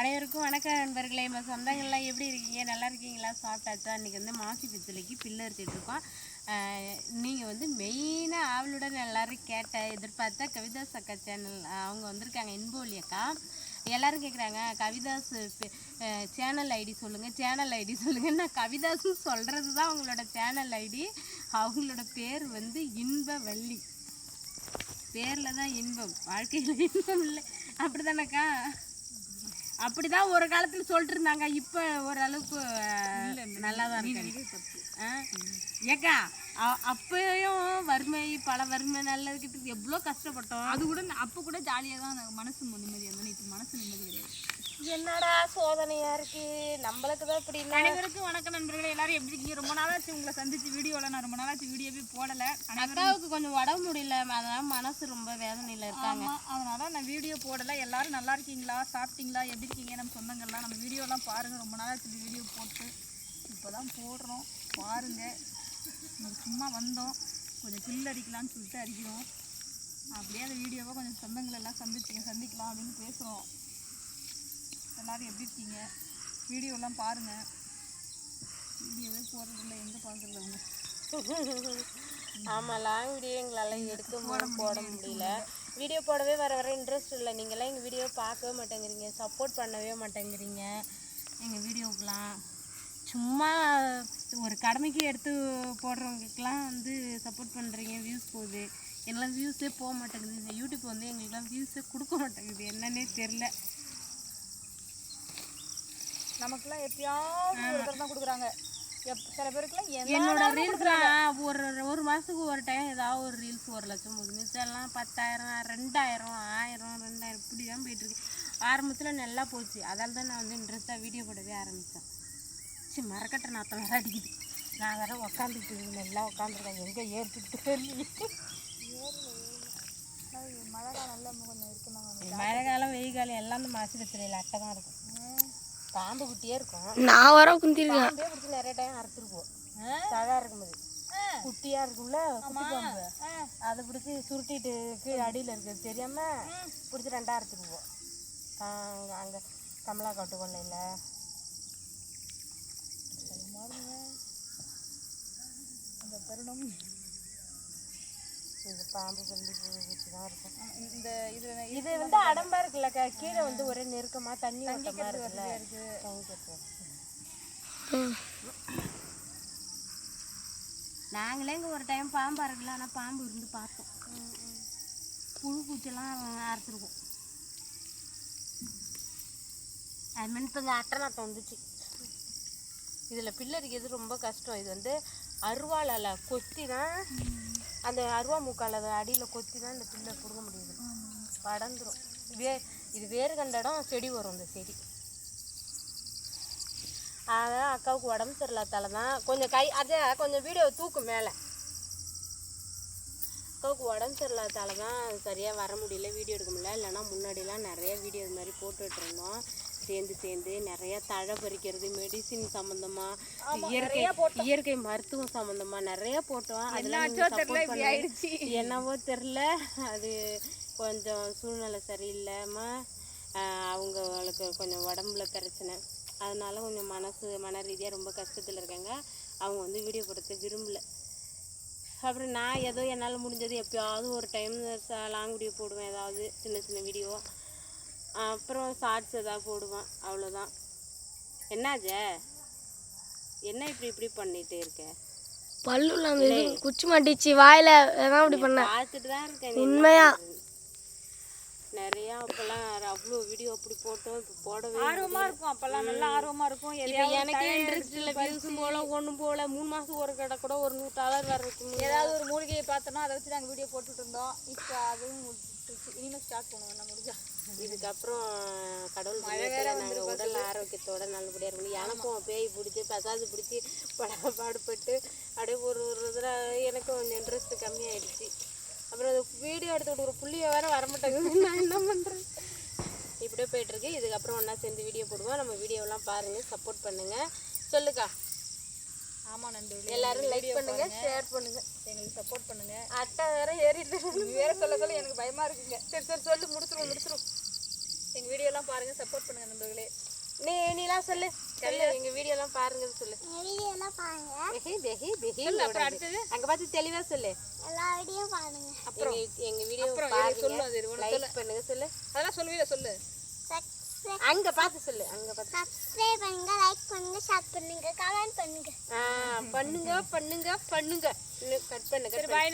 அனைவருக்கும் வணக்கம் நண்பர்களே. நம்ம சொந்தங்கள்லாம் எப்படி இருக்கீங்க? நல்லா இருக்கீங்களா? சாப்பிட்டாச்சா? இன்றைக்கி வந்து மாசி பித்தளைக்கு பில்லு எடுத்துகிட்ருக்கோம் நீங்கள் வந்து மெயினாக ஆவலுடன் எல்லாரும் கேட்ட எதிர்பார்த்தா கவிதாஸ் அக்கா சேனல் அவங்க வந்திருக்காங்க. இன்போலி அக்கா. எல்லாரும் கேட்குறாங்க கவிதாஸ் சேனல் ஐடி சொல்லுங்கள் சேனல் ஐடி சொல்லுங்கள் நான் கவிதாஸ்னு சொல்கிறது தான் அவங்களோட சேனல் ஐடி. அவங்களோட பேர் வந்து இன்பவள்ளி. பேரில் தான் இன்பம். வாழ்க்கையில் இன்பம் இல்லை. அப்படி தானேக்கா அப்படிதான் ஒரு காலத்துல சொல்லிட்டு இருந்தாங்க. இப்ப ஓரளவுக்கு நல்லா தான் இருக்கு ஆ? ஏக்கா அப்பயும் வறுமை பல வறுமை நல்லதுக்கிட்டு எவ்வளோ கஷ்டப்பட்டோம். அது கூட அப்ப கூட ஜாலியா தான் மனசு நிம்மதியா இருந்தது. இப்ப மனசு நிம்மதி கிடையாது. என்னடா சோதனையா இருக்கு? நம்மளுக்கு தான் இப்படி அனைவருக்கும் வணக்கம் நண்பர்களே எல்லாரும் எப்படி இருக்கீங்க? ரொம்ப நாளாச்சு உங்களை சந்திச்சு வீடியோல நான் ரொம்ப நாளாச்சு வீடியோவே போடல. அக்காவுக்கு கொஞ்சம் உடம்பு முடியல அதனால மனசு ரொம்ப வேதனையில இருக்காங்க. அதனால நான் வீடியோ போடல. எல்லாரும் நல்லா இருக்கீங்களா? சாப்பிட்டீங்களா? எப்படி இருக்கீங்க? நம்ம சொந்தங்கள்லாம் நம்ம வீடியோலாம் பாருங்க. ரொம்ப நாளாச்சு வீடியோ போட்டு. இப்போதான் போடுறோம். பாருங்க. சும்மா வந்தோம். கொஞ்சம் கில் அடிக்கலாம்னு சொல்லிட்டு அடிக்கிறோம். அப்படியே அந்த வீடியோவை கொஞ்சம் சொந்தங்கள் எல்லாம் சந்திச்சுங்க சந்திக்கலாம் அப்படின்னு பேசுகிறோம் எல்லாரும் எப்படி இருக்கீங்க? வீடியோலாம் பாருங்க. வீடியோவே போடுறதில்ல எங்கே பார்க்குறது அவங்க? ஆமா லாங் வீடியோ எங்களால எடுக்க போட முடியல வீடியோ போடவே வர வர இன்ட்ரெஸ்ட் இல்லை. நீங்களாம் எங்கள் வீடியோ பார்க்கவே மாட்டேங்கிறீங்க. சப்போர்ட் பண்ணவே மாட்டேங்கிறீங்க. எங்கள் வீடியோக்கெலாம் சும்மா ஒரு கடமைக்கு எடுத்து போடுறவங்களுக்குலாம் வந்து சப்போர்ட் பண்ணுறீங்க வியூஸ் போகுது. எல்லாம் வியூஸே போக மாட்டேங்குது. இந்த யூடியூப் வந்து எங்களுக்குலாம் வியூஸே கொடுக்க மாட்டேங்குது. என்னன்னே தெரில நமக்குலாம் எப்பயாவது ஒரு தடவை தான் கொடுக்குறாங்க. சில பேருக்குலாம் என்ன என்னோட ரீல்ஸ்லாம் ஒரு ஒரு மாதத்துக்கு ஒரு டைம் ஏதாவது ஒரு ரீல்ஸ் ஒரு லட்சம் போகுது. மிச்சம்லாம் பத்தாயிரம் ரெண்டாயிரம் ஆயிரம் ரெண்டாயிரம் இப்படி தான் போயிட்டுருக்கு ஆரம்பத்தில் நல்லா போச்சு. அதால தான் நான் வந்து இன்ட்ரெஸ்ட்டாக வீடியோ போடவே ஆரம்பித்தேன் சரி மரக்கட்டை நாத்தம் வேற அடிக்குது. நான் வேற உக்காந்துட்டு நல்லா உட்காந்துருக்கேன் எங்கே ஏறிட்டு மழை காலம் வெயில் காலம் எல்லாம் இந்த மாசி பத்திரையில் அட்டை தான் இருக்கும். பாம்பு குட்டியே இருக்கும். நான் வர குந்திருக்கேன். பிடிச்சி நிறைய டைம் அறுத்துருப்போம். தழா இருக்கும்போது. குட்டியாக இருக்கும்ல குட்டி பாம்பு. அதை பிடிச்சி சுருட்டிட்டு கீழே அடியில் இருக்குது தெரியாம பிடிச்சி ரெண்டா அறுத்துருவோம். அங்கே அங்கே கமலா காட்டு கொள்ளையில் அந்த தருணம். இந்த பாம்பு பள்ளி பூச்சி தான் இருக்கும். இந்த இதுல இது வந்து அடம்பா இருக்குல்லக்கா கீழே வந்து ஒரே நெருக்கமா தண்ணி ஓட்டமா இருக்குல்ல. நாங்களே இங்கே ஒரு டைம் பாம்பு அறக்கல ஆனால் பாம்பு இருந்து பார்த்தோம். புழு பூச்செல்லாம் அறுத்துருக்கோம். அது மாதிரி இப்போ இங்கே அட்டை நாட்டம் வந்துச்சு இதில் பில்லு அடிக்கிறது ரொம்ப கஷ்டம். இது வந்து அருவாளால் கொத்தி தான் அந்த அருவா மூக்கால் அதை அடியில் கொத்தி தான் இந்த பில்லை பிடுங்க முடியுது. படந்துடும் வே இது வேறு கண்ட இடம் செடி வரும் இந்த செடி. அதான் அக்காவுக்கு உடம்பு சரியில்லாதால தான் கொஞ்சம் கை அதே கொஞ்சம் வீடியோ தூக்கு மேலே. அக்காவுக்கு உடம்பு சரியில்லாதால தான் சரியாக வர முடியல வீடியோ எடுக்க முடியல. இல்லைன்னா முன்னாடிலாம் நிறைய வீடியோ இது மாதிரி போட்டுட்ருந்தோம் சேர்ந்து சேர்ந்து நிறைய தழை பறிக்கிறது மெடிசின் சம்மந்தமா இயற்கை இயற்கை மருத்துவம் சம்மந்தமா நிறைய போட்டோம். அதெல்லாம். என்னவோ தெரில அது கொஞ்சம் சூழ்நிலை சரியில்லாம ஆஹ் அவங்களுக்கு கொஞ்சம் உடம்புல பிரச்சனை. அதனால கொஞ்சம் மனசு மன ரீதியாக ரொம்ப கஷ்டத்தில் இருக்காங்க. அவங்க வந்து வீடியோ போடுறது விரும்பல. அப்புறம் நான் ஏதோ என்னால் முடிஞ்சது எப்பயாவது ஒரு டைம் லாங் வீடியோ போடுவேன். ஏதாவது சின்ன சின்ன வீடியோ அப்புறம் ஷார்ட்ஸ் ஏதாவது போடுவேன் அவ்வளோதான் என்னாச்சே என்ன இப்படி இப்படி பண்ணிட்டு இருக்க? பல்லுல குச்சி மாட்டிச்சு வாயில அதான் அப்படி பண்ண. பார்த்துட்டு தான் இருக்கேன் உண்மையா? நிறையா அப்போல்லாம் அவ்வளோ வீடியோ அப்படி போட்டோம் இப்போ போடவே ஆர்வமா இருக்கும் அப்பெல்லாம் நல்லா ஆர்வமா இருக்கும். இப்போ எனக்கே தழை இன்ட்ரெஸ்ட் இல்லை வியூஸும் போல ஒன்றும் போல. மூணு மாதத்துக்கு ஒரு கடை கூட ஒரு நூறு டாலர் வர்றதுக்கு முன்னாடி. ஏதாவது ஒரு மூலிகையை பார்த்தோம்னா அதை வச்சு நாங்கள் வீடியோ போட்டுட்டு இருந்தோம். இப்போ அதுவும் இனிமேல் ஸ்டார்ட் பண்ணுவோம் முடிஞ்சா இதுக்கப்புறம் கடவுள் நாங்கள் உடல் ஆரோக்கியத்தோட நல்லபடியாக இருக்கணும். எனக்கும் பேய் பிடிச்சி பசாது பிடிச்சி பட பாடுபட்டு அப்படியே ஒரு ஒரு இதில் எனக்கு கொஞ்சம் இன்ட்ரெஸ்ட் கம்மியாயிடுச்சு. அப்புறம் அது வீடியோ எடுத்து ஒரு புள்ளிய வேற வரமாட்டேங்குது. நான் என்ன பண்ணுறேன் இப்படியே போயிட்டுருக்கு இதுக்கப்புறம் ஒன்றா சேர்ந்து வீடியோ போடுவோம். நம்ம வீடியோலாம் பாருங்கள் சப்போர்ட் பண்ணுங்கள் சொல்லுக்கா. ஆமா நண்பர்களே எல்லாரும் லைக் பண்ணுங்க ஷேர் பண்ணுங்க. எங்களுக்கு சப்போர்ட் பண்ணுங்க. அட்டை வேற ஏறிட்டு வேற சொல்ல சொல்ல எனக்கு பயமா இருக்குங்க. சரி சரி சொல்லு முடிச்சிரும் முடிச்சிரும் எங்க வீடியோ எல்லாம் பாருங்க சப்போர்ட் பண்ணுங்க நண்பர்களே. நீ நீலாம் சொல்லு. சொல்லு எங்க வீடியோ எல்லாம் பாருங்க சொல்லு. வீடியோலாம் பாருங்க. தெஹி தெஹி தெஹி அப்புறம் அடுத்தது? அங்க பார்த்து தெளிவா சொல்லு. எல்லா வீடியோ பாருங்க. அப்புறம் எங்க வீடியோ அப்புறம் இரு, சொல்லு அது, பாருங்க லைக் பண்ணுங்க சொல்லு. அதெல்லாம் சொல்லுவீல சொல்லு. அங்க பார்த்து சொல்லு அங்க பார்த்து சப்ஸ்கிரைப் பண்ணுங்க லைக் பண்ணுங்க ஷேர் பண்ணுங்க கமெண்ட் பண்ணுங்க. ஆ பண்ணுங்க பண்ணுங்க பண்ணுங்க. கட் பண்ணு கட் பண்ணு. பாய்